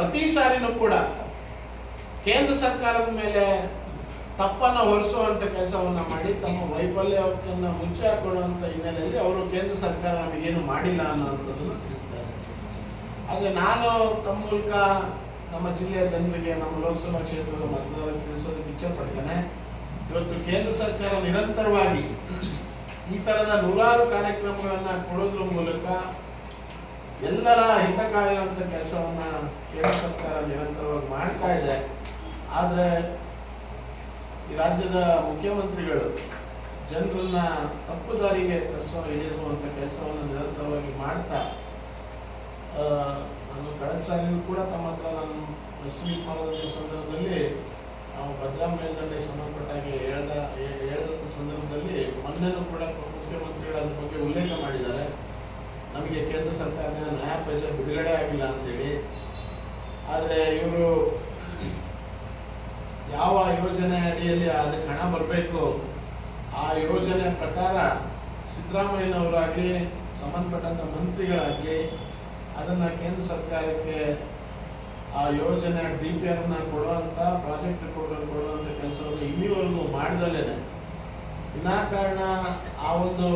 ಪ್ರತಿ ಸಾರಿನೂ ಕೂಡ ಕೇಂದ್ರ ಸರ್ಕಾರದ ಮೇಲೆ ತಪ್ಪನ್ನ ಹೊರಿಸುವಂತ ಕೆಲಸವನ್ನ ಮಾಡಿ, ತಮ್ಮ ವೈಫಲ್ಯವನ್ನ ಮುಚ್ಚಿ ಹಾಕೊಳ್ಳುವಂತ ಹಿನ್ನೆಲೆಯಲ್ಲಿ ಅವರು ಕೇಂದ್ರ ಸರ್ಕಾರ ನಮಗೇನು ಮಾಡಿಲ್ಲ ಅನ್ನೋದನ್ನು ತಿಳಿಸ್ತಾರೆ. ಆದರೆ ನಾನು ತಮ್ಮ ಮೂಲಕ ನಮ್ಮ ಜಿಲ್ಲೆಯ ಜನರಿಗೆ, ನಮ್ಮ ಲೋಕಸಭಾ ಕ್ಷೇತ್ರದ ಮತದಾರರಿಗೆ ತಿಳಿಸೋದಕ್ಕೆ ಇಚ್ಛೆ ಪಡ್ತೇನೆ. ಇವತ್ತು ಕೇಂದ್ರ ಸರ್ಕಾರ ನಿರಂತರವಾಗಿ ಈ ತರದ ನೂರಾರು ಕಾರ್ಯಕ್ರಮಗಳನ್ನ ಕೊಡೋದ್ರ ಮೂಲಕ ಎಲ್ಲರ ಹಿತ ಕೆಲಸವನ್ನು ಕೇಂದ್ರ ಸರ್ಕಾರ ನಿರಂತರವಾಗಿ ಮಾಡ್ತಾ ಇದೆ. ಆದರೆ ಈ ರಾಜ್ಯದ ಮುಖ್ಯಮಂತ್ರಿಗಳು ಜನರನ್ನ ತಪ್ಪು ದಾರಿಗೆ ತರಿಸೋ ಇಳಿಸುವಂತ ಕೆಲಸವನ್ನು ನಿರಂತರವಾಗಿ ಮಾಡ್ತಾ ನಾನು ಕಳೆದ ಸಾರಿಯೂ ಕೂಡ ತಮ್ಮ ಹತ್ರ ನಾನು ರಿಸೀವ್ ಮಾಡೋದ್ರ ಸಂದರ್ಭದಲ್ಲಿ ನಾವು ಭದ್ರಾ ಮೇಲ್ದಂಡೆಗೆ ಸಂಬಂಧಪಟ್ಟ ಹಾಗೆ ಹೇಳ್ದ ಹೇಳಿದಂಥ ಸಂದರ್ಭದಲ್ಲಿ ಮೊನ್ನೆನೂ ಕೂಡ ಮುಖ್ಯಮಂತ್ರಿಗಳು ಅದ್ರ ಬಗ್ಗೆ ಉಲ್ಲೇಖ ಮಾಡಿದ್ದಾರೆ. ನಮಗೆ ಕೇಂದ್ರ ಸರ್ಕಾರದಿಂದ ನ್ಯಾಯ ಪೈಸೆ ಬಿಡುಗಡೆ ಆಗಿಲ್ಲ ಅಂತೇಳಿ. ಆದರೆ ಇವರು ಯಾವ ಯೋಜನೆ ಅಡಿಯಲ್ಲಿ ಅದಕ್ಕೆ ಹಣ ಬರಬೇಕು? ಆ ಯೋಜನೆ ಪ್ರಕಾರ ಸಿದ್ದರಾಮಯ್ಯನವರಾಗಲಿ ಸಂಬಂಧಪಟ್ಟಂಥ ಮಂತ್ರಿಗಳಾಗಲಿ, ಅದನ್ನು ಕೇಂದ್ರ ಸರ್ಕಾರಕ್ಕೆ ಆ ಯೋಜನೆ ಡಿ ಪಿ ಆರ್ನ ಕೊಡುವಂಥ ಪ್ರಾಜೆಕ್ಟ್ ರಿಪೋರ್ಟನ್ನು ಕೊಡುವಂಥ ಕೆಲಸವನ್ನು ಇಲ್ಲಿವರೆಗೂ ಮಾಡಿದಲೇ ವಿನಾಕಾರಣ ಆ ಒಂದು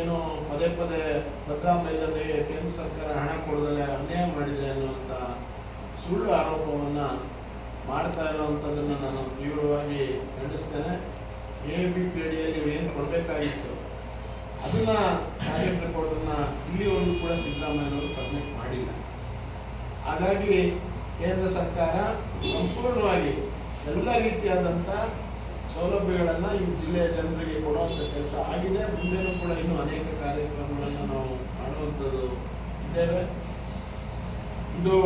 ಏನು ಪದೇ ಪದೇ ಭದ್ರಾ ಮೇಲ್ದಂಡೆಗೆ ಕೇಂದ್ರ ಸರ್ಕಾರ ಹಣ ಕೊಡದಲ್ಲೇ ಅನ್ಯಾಯ ಮಾಡಿದೆ ಅನ್ನುವಂಥ ಸುಳ್ಳು ಆರೋಪವನ್ನು ಮಾಡ್ತಾ ಇರುವಂಥದ್ದನ್ನು ನಾನು ತೀವ್ರವಾಗಿ ಖಂಡಿಸ್ತೇನೆ. ಎ ಬಿ ಪಿ ಅಡಿಯಲ್ಲಿ ಏನು ಕೊಡಬೇಕಾಗಿತ್ತು? ಅದನ್ನು ಪ್ರಾಜೆಕ್ಟ್ ರಿಪೋರ್ಟನ್ನು ಇಲ್ಲಿವರೆಗೂ ಕೂಡ ಸಿದ್ದರಾಮಯ್ಯನವರು ಸಬ್ಮಿಟ್ ಮಾಡಿಲ್ಲ. ಹಾಗಾಗಿ ಕೇಂದ್ರ ಸರ್ಕಾರ ಸಂಪೂರ್ಣವಾಗಿ ಎಲ್ಲ ರೀತಿಯಾದಂಥ ಸೌಲಭ್ಯಗಳನ್ನು ಈ ಜಿಲ್ಲೆಯ ಜನರಿಗೆ ಕೊಡುವಂಥ ಕೆಲಸ ಆಗಿದೆ. ಮುಂದೆನೂ ಕೂಡ ಇನ್ನೂ ಅನೇಕ ಕಾರ್ಯಕ್ರಮಗಳನ್ನು ನಾವು ಮಾಡುವಂಥದ್ದು ಇದ್ದೇವೆ. ಇದು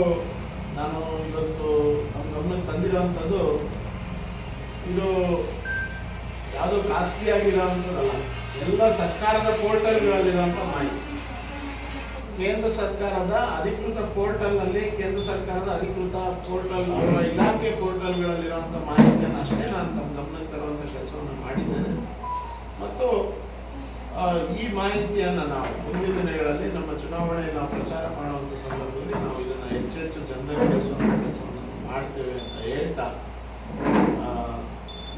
ನಾನು ಇವತ್ತು ನಮ್ಮ ಗಮನಕ್ಕೆ ತಂದಿರೋವಂಥದ್ದು ಇದು ಯಾವುದೋ ಖಾಸಗಿ ಆಗಿರೋವಂಥದ್ದಲ್ಲ ಎಲ್ಲ ಸರ್ಕಾರದ ಪೋರ್ಟಲ್ಗಳಲ್ಲಿರುವಂಥ ಮಾಹಿತಿ. ಕೇಂದ್ರ ಸರ್ಕಾರದ ಅಧಿಕೃತ ಪೋರ್ಟಲ್ನಲ್ಲಿ, ಕೇಂದ್ರ ಸರ್ಕಾರದ ಅಧಿಕೃತ ಪೋರ್ಟಲ್, ಅವರ ಇಲಾಖೆ ಪೋರ್ಟಲ್ಗಳಲ್ಲಿರುವಂಥ ಮಾಹಿತಿಯನ್ನು ಅಷ್ಟೇ ನಾನು ತಮ್ಮ ಗಮನಕ್ಕೆ ಕೆಲಸವನ್ನು ಮಾಡಿದ್ದೇನೆ ಮತ್ತು ಈ ಮಾಹಿತಿಯನ್ನು ನಾವು ಮುಂದಿನ ದಿನಗಳಲ್ಲಿ ನಮ್ಮ ಚುನಾವಣೆ ನಾವು ಪ್ರಚಾರ ಮಾಡುವಂಥ ಸಂದರ್ಭದಲ್ಲಿ ನಾವು ಇದನ್ನು ಹೆಚ್ಚೆಚ್ಚು ಜನರ ಜನರಿಗೆ ತಿಳಿಸುವಂಥ ಕೆಲಸವನ್ನು ಮಾಡ್ತೇವೆ ಅಂತ ಹೇಳ್ತಾ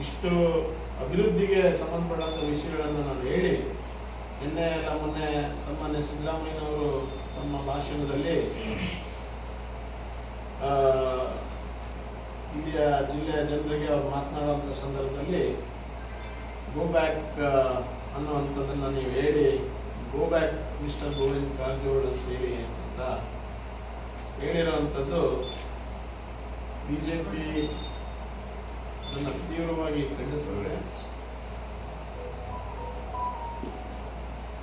ಇಷ್ಟು ಅಭಿವೃದ್ಧಿಗೆ ಸಂಬಂಧಪಟ್ಟಂಥ ವಿಷಯಗಳನ್ನು ನಾನು ಹೇಳಿ, ನಿನ್ನೆ ಎಲ್ಲ ಮೊನ್ನೆ ಸನ್ಮಾನ್ಯ ಸಿದ್ದರಾಮಯ್ಯನವರು ತಮ್ಮ ಭಾಷಣದಲ್ಲಿ ಇಲ್ಲಿಯ ಜಿಲ್ಲೆಯ ಜನರಿಗೆ ಅವ್ರು ಮಾತನಾಡುವಂಥ ಸಂದರ್ಭದಲ್ಲಿ ಗೋ ಬ್ಯಾಕ್ ಅನ್ನುವಂಥದ್ದನ್ನು ನೀವು ಹೇಳಿ go back mister Govind Karjol ಸೇರಿ ಅಂತ ಹೇಳಿರುವಂಥದ್ದು ಬಿ ಜೆ ಪಿ ನನ್ನ ತೀವ್ರವಾಗಿ ಖಂಡಿಸ್ತದೆ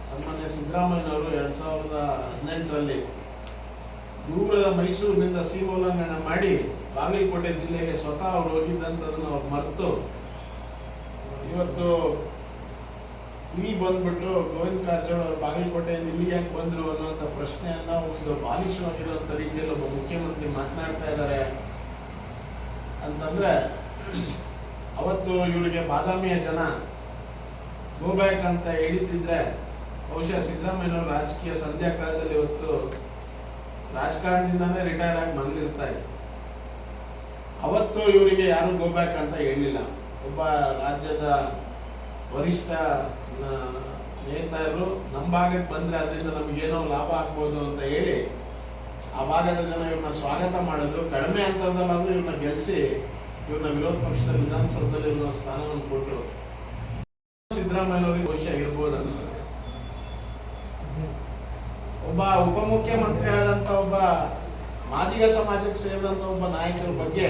ಸನ್ಮಾನ್ಯ ಸಿದ್ದರಾಮಯ್ಯನವರು ಎರಡು ಸಾವಿರದ ಹದಿನೆಂಟರಲ್ಲಿ ದೂರದ ಮೈಸೂರಿನಿಂದ ಸೀಮೋಲ್ಲಂಘನ ಮಾಡಿ ಬಾಗಲಕೋಟೆ ಜಿಲ್ಲೆಗೆ ಸ್ವತಃ ಅವರು ಹೋಗಿದ್ದಂಥದನ್ನು ಅವ್ರು ಮರೆತು ಇವತ್ತು ಇಲ್ಲಿ ಬಂದ್ಬಿಟ್ಟು ಗೋವಿಂದ ಕಾರಜೋಳ ಅವರು ಬಾಗಲಕೋಟೆಯಿಂದ ಇಲ್ಲಿ ಯಾಕೆ ಬಂದರು ಅನ್ನುವಂಥ ಪ್ರಶ್ನೆಯನ್ನ ಒಂದು ಬಾಲಿಶವಾಗಿರುವಂಥ ರೀತಿಯಲ್ಲಿ ಒಬ್ಬ ಮುಖ್ಯಮಂತ್ರಿ ಮಾತನಾಡ್ತಾ ಇದ್ದಾರೆ ಅಂತಂದ್ರೆ, ಅವತ್ತು ಇವರಿಗೆ ಬಾದಾಮಿಯ ಜನ ಗೋಬ್ಯಾಕ್ ಅಂತ ಹೇಳಿದ್ದಿದ್ರೆ, ಬಹುಶಃ ಸಿದ್ದರಾಮಯ್ಯನವರು ರಾಜಕೀಯ ಸಂಧ್ಯಾ ಕಾಲದಲ್ಲಿ ಇವತ್ತು ರಾಜಕಾರಣದಿಂದಾನೇ ರಿಟೈರ್ ಆಗಿ ಬಂದಿರ್ತಾ ಅವತ್ತು ಇವರಿಗೆ ಯಾರು ಗೋಬ್ಯಾಕ್ ಅಂತ ಹೇಳಿಲ್ಲ. ಒಬ್ಬ ರಾಜ್ಯದ ವರಿಷ್ಠ ನೇತಾರರು ನಮ್ಮ ಭಾಗಕ್ಕೆ ಬಂದ್ರೆ ಅದರಿಂದ ನಮಗೇನೋ ಲಾಭ ಆಗ್ಬೋದು ಅಂತ ಹೇಳಿ ಆ ಭಾಗದ ಜನ ಇವ್ರನ್ನ ಸ್ವಾಗತ ಮಾಡಿದ್ರು. ಕಡಿಮೆ ಅಂತಂದಲ್ಲಾದ್ರೂ ಇವ್ರನ್ನ ಗೆಲ್ಲಿಸಿ ಇವ್ರನ್ನ ವಿರೋಧ ಪಕ್ಷದ ವಿಧಾನಸೌಧದಲ್ಲಿ ಇವ್ರನ್ನ ಸ್ಥಾನವನ್ನು ಕೊಟ್ಟರು. ಸಿದ್ದರಾಮಯ್ಯನವರಿಗೆ ಬಹುಶಃ ಇರ್ಬೋದು ಅನ್ಸುತ್ತೆ. ಒಬ್ಬ ಉಪಮುಖ್ಯಮಂತ್ರಿ ಆದಂತ ಒಬ್ಬ ಮಾದಿಗ ಸಮಾಜಕ್ಕೆ ಸೇರಿದಂಥ ಒಬ್ಬ ನಾಯಕರ ಬಗ್ಗೆ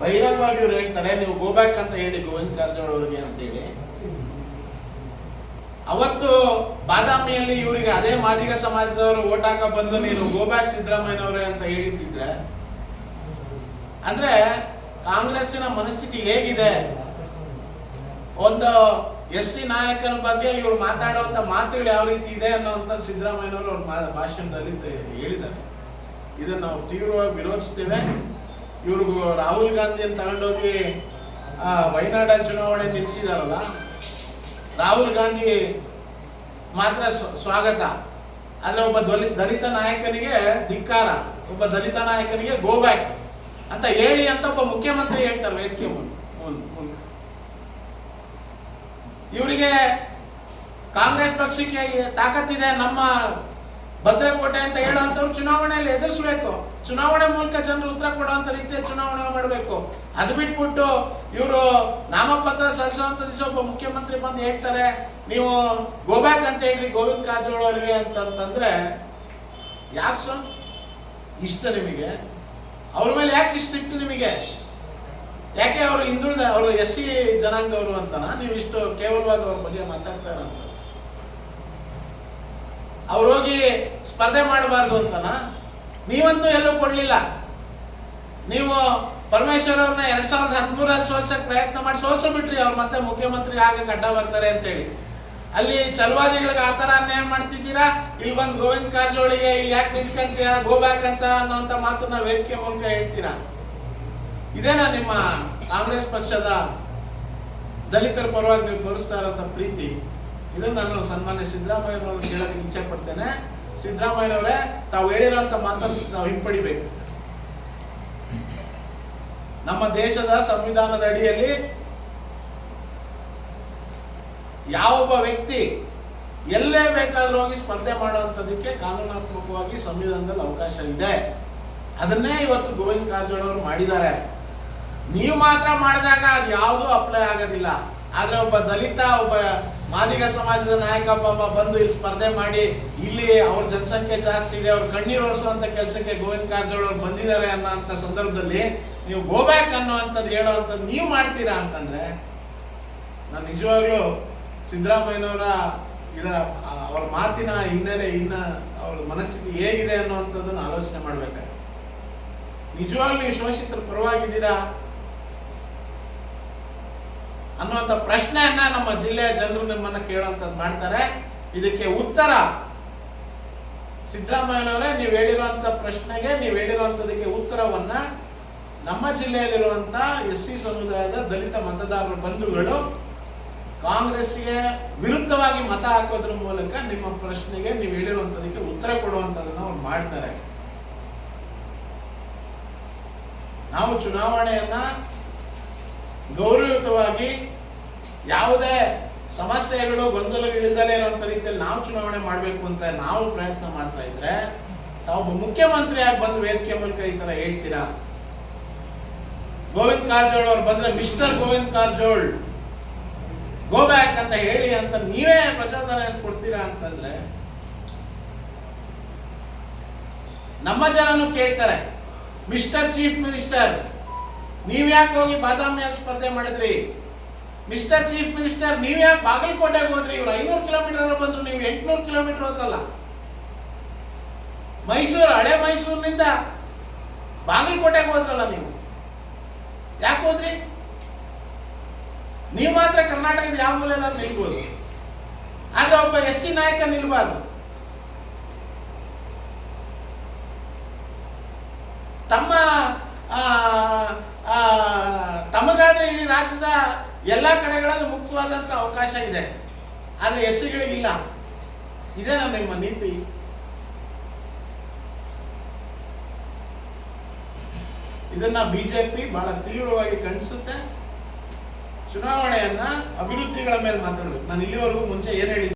ಬಹಿರಂಗವಾಗಿ ಇವ್ರು ಹೇಳ್ತಾರೆ, ನೀವು ಗೋಬ್ಯಾಕ್ ಅಂತ ಹೇಳಿ ಗೋವಿಂದ ಕಾರಜೋಳ ಅವರಿಗೆ ಅಂತೇಳಿ. ಅವತ್ತು ಬಾದಾಮಿಯಲ್ಲಿ ಇವರಿಗೆ ಅದೇ ಮಾದಿಗ ಸಮಾಜದವರು ಓಟ್ ಹಾಕ ಬಂದು ನೀನು ಗೋಬ್ಯಾಕ್ ಸಿದ್ದರಾಮಯ್ಯನವರೇ ಅಂತ ಹೇಳಿದ್ದಿದ್ರೆ, ಅಂದ್ರೆ ಕಾಂಗ್ರೆಸ್ಸಿನ ಮನಸ್ಥಿತಿ ಹೇಗಿದೆ? ಒಂದು ಎಸ್ ಸಿ ನಾಯಕನ ಬಗ್ಗೆ ಇವರು ಮಾತಾಡುವಂತ ಮಾತುಗಳು ಯಾವ ರೀತಿ ಇದೆ ಅನ್ನೋಂಥ ಸಿದ್ದರಾಮಯ್ಯನವರು ಅವ್ರ ಭಾಷಣದಲ್ಲಿ ಹೇಳಿದ್ದಾರೆ. ಇದನ್ನು ನಾವು ತೀವ್ರವಾಗಿ ವಿರೋಧಿಸ್ತೇವೆ. ಇವ್ರಿಗೂ ರಾಹುಲ್ ಗಾಂಧಿಯನ್ನು ತಗೊಂಡೋಗಿ ವಯನಾಡ ಚುನಾವಣೆ ನಿಲ್ಲಿಸಿದಾರಲ್ಲ ರಾಹುಲ್ ಗಾಂಧಿ ಮಾತ್ರ ಸ್ವಾಗತ. ಆದರೆ ಒಬ್ಬ ದಲಿತ ದಲಿತ ನಾಯಕನಿಗೆ ಧಿಕ್ಕಾರ, ಒಬ್ಬ ದಲಿತ ನಾಯಕನಿಗೆ ಗೋ ಬ್ಯಾಕ್ ಅಂತ ಹೇಳಿ ಅಂತ ಒಬ್ಬ ಮುಖ್ಯಮಂತ್ರಿ ಹೇಳ್ತಾರೆ ವೇದಿಕೆ ಇವರಿಗೆ ಕಾಂಗ್ರೆಸ್ ಪಕ್ಷಕ್ಕೆ ತಾಕತ್ತಿದೆ ನಮ್ಮ ಭದ್ರಕೋಟೆ ಅಂತ ಹೇಳುವಂಥವ್ರು ಚುನಾವಣೆಯಲ್ಲಿ ಎದುರಿಸಬೇಕು. ಚುನಾವಣೆ ಮೂಲಕ ಜನರು ಉತ್ತರ ಕೊಡುವಂತ ರೀತಿಯ ಚುನಾವಣೆ ಮಾಡಬೇಕು. ಅದು ಬಿಟ್ಬಿಟ್ಟು ಇವರು ನಾಮಪತ್ರ ಸಲ್ಲಿಸುವಂತ ದಿವಸ ಒಬ್ಬ ಮುಖ್ಯಮಂತ್ರಿ ಬಂದು ಹೇಳ್ತಾರೆ, ನೀವು ಗೋಬ್ಯಾಕ್ ಅಂತ ಹೇಳಿ ಗೋವಿಂದ ಕಾರಜೋಳ ಅವರಿಗೆ ಅಂತಂತಂದ್ರೆ, ಯಾಕೆ ಸೊ ಇಷ್ಟ ನಿಮಗೆ? ಅವ್ರ ಮೇಲೆ ಯಾಕೆ ಇಷ್ಟ ಸಿಕ್ತು ನಿಮಗೆ? ಯಾಕೆ ಅವರು ಹಿಂದುಳಿದ, ಅವರು ಎಸ್ ಸಿ ಜನಾಂಗದವರು ಅಂತನ? ನೀವು ಇಷ್ಟು ಕೇವಲವಾಗಿ ಅವ್ರ ಬಗ್ಗೆ ಮಾತಾಡ್ತಾರಂತ ಇರೋಂಥ ಅವ್ರು ಹೋಗಿ ಸ್ಪರ್ಧೆ ಮಾಡಬಾರ್ದು ಅಂತನ ನೀವಂತೂ ಎಲ್ಲೂ ಕೊಡ್ಲಿಲ್ಲ. ನೀವು ಪರಮೇಶ್ವರ ಅವ್ರನ್ನ ಎರಡ್ ಸಾವಿರದ ಹದಿಮೂರಲ್ಲಿ ಸೋಲ್ಸಕ್ ಪ್ರಯತ್ನ ಮಾಡಿ ಸೋಲ್ಸೋ ಬಿಟ್ರಿ, ಅವ್ರು ಮತ್ತೆ ಮುಖ್ಯಮಂತ್ರಿ ಹಾಗೆ ಗಡ್ಡ ಬರ್ತಾರೆ ಅಂತೇಳಿ. ಅಲ್ಲಿ ಚಲವಾದಿಗಳಿಗೆ ಆ ಥರ ಅನ್ಯಾಯ ಮಾಡ್ತಿದ್ದೀರಾ? ಇಲ್ಲಿ ಬಂದು ಗೋವಿಂದ ಕಾರಜೋಳಿಗೆ ಇಲ್ಲಿ ಯಾಕೆ ನಿಂತ್ಕಂತೀರಾ ಗೋ ಬ್ಯಾಕ್ ಅಂತ ಅನ್ನೋಂಥ ಮಾತನ್ನ ವೇದಿಕೆ ಮೂಲಕ ಹೇಳ್ತೀರಾ? ಇದೇನಾ ನಿಮ್ಮ ಕಾಂಗ್ರೆಸ್ ಪಕ್ಷದ ದಲಿತರ ಪರವಾಗಿ ನೀವು ತೋರಿಸ್ತಾ ಇರೋಂಥ ಪ್ರೀತಿ? ಇದನ್ನ ನಾನು ಸನ್ಮಾನ್ಯ ಸಿದ್ದರಾಮಯ್ಯನವರು ಕೇಳೋದಕ್ಕೆ ಇಚ್ಛೆ ಪಡ್ತೇನೆ. ಸಿದ್ದರಾಮಯ್ಯನವರೇ, ತಾವು ಹೇಳಿರೋಂಥ ಮಾತನ್ನು ನಾವು ಹಿಂಪಡಿಬೇಕು. ನಮ್ಮ ದೇಶದ ಸಂವಿಧಾನದ ಅಡಿಯಲ್ಲಿ ಯಾವೊಬ್ಬ ವ್ಯಕ್ತಿ ಎಲ್ಲೇ ಬೇಕಾದ್ರೂ ಹೋಗಿ ಸ್ಪರ್ಧೆ ಮಾಡುವಂಥದ್ದಕ್ಕೆ ಕಾನೂನಾತ್ಮಕವಾಗಿ ಸಂವಿಧಾನದಲ್ಲಿ ಅವಕಾಶ ಇದೆ. ಅದನ್ನೇ ಇವತ್ತು ಗೋವಿಂದ ಕಾರಜೋಳ ಅವರು ಮಾಡಿದ್ದಾರೆ. ನೀವು ಮಾತ್ರ ಮಾಡಿದಾಗ ಅದು ಯಾವುದೂ ಅಪ್ಲೈ ಆಗೋದಿಲ್ಲ. ಆದರೆ ಒಬ್ಬ ದಲಿತ, ಒಬ್ಬ ಮಾದಿಗ ಸಮಾಜದ ನಾಯಕ ಪಾಪ ಬಂದು ಇಲ್ಲಿ ಸ್ಪರ್ಧೆ ಮಾಡಿ, ಇಲ್ಲಿ ಅವ್ರ ಜನಸಂಖ್ಯೆ ಜಾಸ್ತಿ ಇದೆ, ಅವ್ರ ಕಣ್ಣೀರು ಒರೆಸುವಂತ ಕೆಲಸಕ್ಕೆ ಗೋವಿಂದ ಕಾರಜೋಳ ಅವ್ರು ಬಂದಿದ್ದಾರೆ ಅನ್ನೋ ಸಂದರ್ಭದಲ್ಲಿ ನೀವು ಗೋಬ್ಯಾಕ್ ಅನ್ನೋವಂಥದ್ದು ಹೇಳೋವಂಥದ್ದು ನೀವು ಮಾಡ್ತೀರಾ ಅಂತಂದ್ರೆ, ನಾನು ನಿಜವಾಗ್ಲೂ ಸಿದ್ದರಾಮಯ್ಯನವರ ಇದರ ಅವ್ರ ಮಾತಿನ ಹಿನ್ನೆಲೆ, ಇನ್ನ ಅವ್ರ ಮನಸ್ಥಿತಿ ಹೇಗಿದೆ ಅನ್ನುವಂಥದ್ದನ್ನು ಆಲೋಚನೆ ಮಾಡ್ಬೇಕಾಗುತ್ತೆ ನಿಜವಾಗ್ಲೂ ನೀವು ಶೋಷಿತರ ಪರವಾಗಿದ್ದೀರಾ? ಅನ್ನುವಂಥ ಪ್ರಶ್ನೆಯನ್ನ ನಮ್ಮ ಜಿಲ್ಲೆಯ ಜನರು ನಿಮ್ಮನ್ನ ಕೇಳುವಂಥದ್ದು ಮಾಡ್ತಾರೆ. ಇದಕ್ಕೆ ಉತ್ತರ ಸಿದ್ದರಾಮಯ್ಯನವರೇ. ನೀವು ಹೇಳಿರುವಂಥ ಪ್ರಶ್ನೆಗೆ, ನೀವು ಹೇಳಿರುವಂಥದಕ್ಕೆ ಉತ್ತರವನ್ನ ನಮ್ಮ ಜಿಲ್ಲೆಯಲ್ಲಿರುವಂತ ಎಸ್ ಸಿ ಸಮುದಾಯದ ದಲಿತ ಮತದಾರರ ಬಂಧುಗಳು ಕಾಂಗ್ರೆಸ್ಗೆ ವಿರುದ್ಧವಾಗಿ ಮತ ಹಾಕೋದ್ರ ಮೂಲಕ ನಿಮ್ಮ ಪ್ರಶ್ನೆಗೆ, ನೀವು ಹೇಳಿರುವಂತದಕ್ಕೆ ಉತ್ತರ ಕೊಡುವಂಥದ್ದನ್ನು ಅವ್ರು ಮಾಡ್ತಾರೆ. ನಾವು ಚುನಾವಣೆಯನ್ನ ಗೌರವಯುತವಾಗಿ ಯಾವುದೇ ಸಮಸ್ಯೆಗಳು ಗೊಂದಲಗಳಿಂದಲೇ ಇರುವಂತ ರೀತಿಯಲ್ಲಿ ನಾವು ಚುನಾವಣೆ ಮಾಡಬೇಕು ಅಂತ ನಾವು ಪ್ರಯತ್ನ ಮಾಡ್ತಾ ಇದ್ರೆ, ತಾವು ಮುಖ್ಯಮಂತ್ರಿಯಾಗಿ ಬಂದು ವೇದಿಕೆ ಮೂಲಕ ಈ ತರ ಹೇಳ್ತೀರಾ? ಗೋವಿಂದ್ ಕಾರಜೋಳ್ ಅವ್ರು ಬಂದ್ರೆ, mister Govind Karjol, go back ಅಂತ ಹೇಳಿ ಅಂತ ನೀವೇ ಪ್ರಚೋದನೆ ಕೊಡ್ತೀರಾ ಅಂತಂದ್ರೆ, ನಮ್ಮ ಜನನು ಕೇಳ್ತಾರೆ, ಮಿಸ್ಟರ್ ಚೀಫ್ ಮಿನಿಸ್ಟರ್ ನೀವ್ ಯಾಕೆ ಹೋಗಿ ಬಾದಾಮಿಯಾಗಿ ಸ್ಪರ್ಧೆ ಮಾಡಿದ್ರಿ? ಮಿಸ್ಟರ್ ಚೀಫ್ ಮಿನಿಸ್ಟರ್ ನೀವ್ ಯಾಕೆ ಬಾಗಲಕೋಟೆಗೆ ಹೋದ್ರಿ? ಇವ್ರು ಐನೂರು ಕಿಲೋಮೀಟರ್ ಬಂದ್ರು, ನೀವು ಎಂಟುನೂರು ಕಿಲೋಮೀಟರ್ ಹೋದ್ರಲ್ಲ. ಮೈಸೂರು, ಹಳೆ ಮೈಸೂರಿನಿಂದ ಬಾಗಲಕೋಟೆಗೆ ಹೋದ್ರಲ್ಲ ನೀವು. ಯಾಕೆ ಹೋದ್ರಿ? ನೀವು ಮಾತ್ರ ಕರ್ನಾಟಕದ ಯಾವ ಮೂಲೆಯಲ್ಲಾದ್ರೂ ನಿಲ್ಬೋದು ಆದ್ರೆ ಒಬ್ಬ ಎಸ್ ಸಿ ನಾಯಕ ನಿಲ್ಬಾರ್ದು. ತಮ್ಮ ತಮಗಾದ್ರೆ ಇಡೀ ರಾಜ್ಯದ ಎಲ್ಲಾ ಕಡೆಗಳಲ್ಲಿ ಮುಕ್ತವಾದಂತ ಅವಕಾಶ ಇದೆ. ಆದ್ರೆ ಎಸ್ ಸಿಗಳಿಗಿಲ್ಲ ನನ್ನ ನಿಮ್ಮ ನೀತಿ. ಇದನ್ನ ಬಿಜೆಪಿ ಬಹಳ ತೀವ್ರವಾಗಿ ಖಂಡಿಸುತ್ತೆ. ಚುನಾವಣೆಯನ್ನ ಅಭಿವೃದ್ಧಿಗಳ ಮೇಲೆ ಮಾತಾಡಬೇಕು. ನಾನು ಇಲ್ಲಿವರೆಗೂ ಮುಂಚೆ ಏನ್ ಹೇಳಿದ್ದೆ?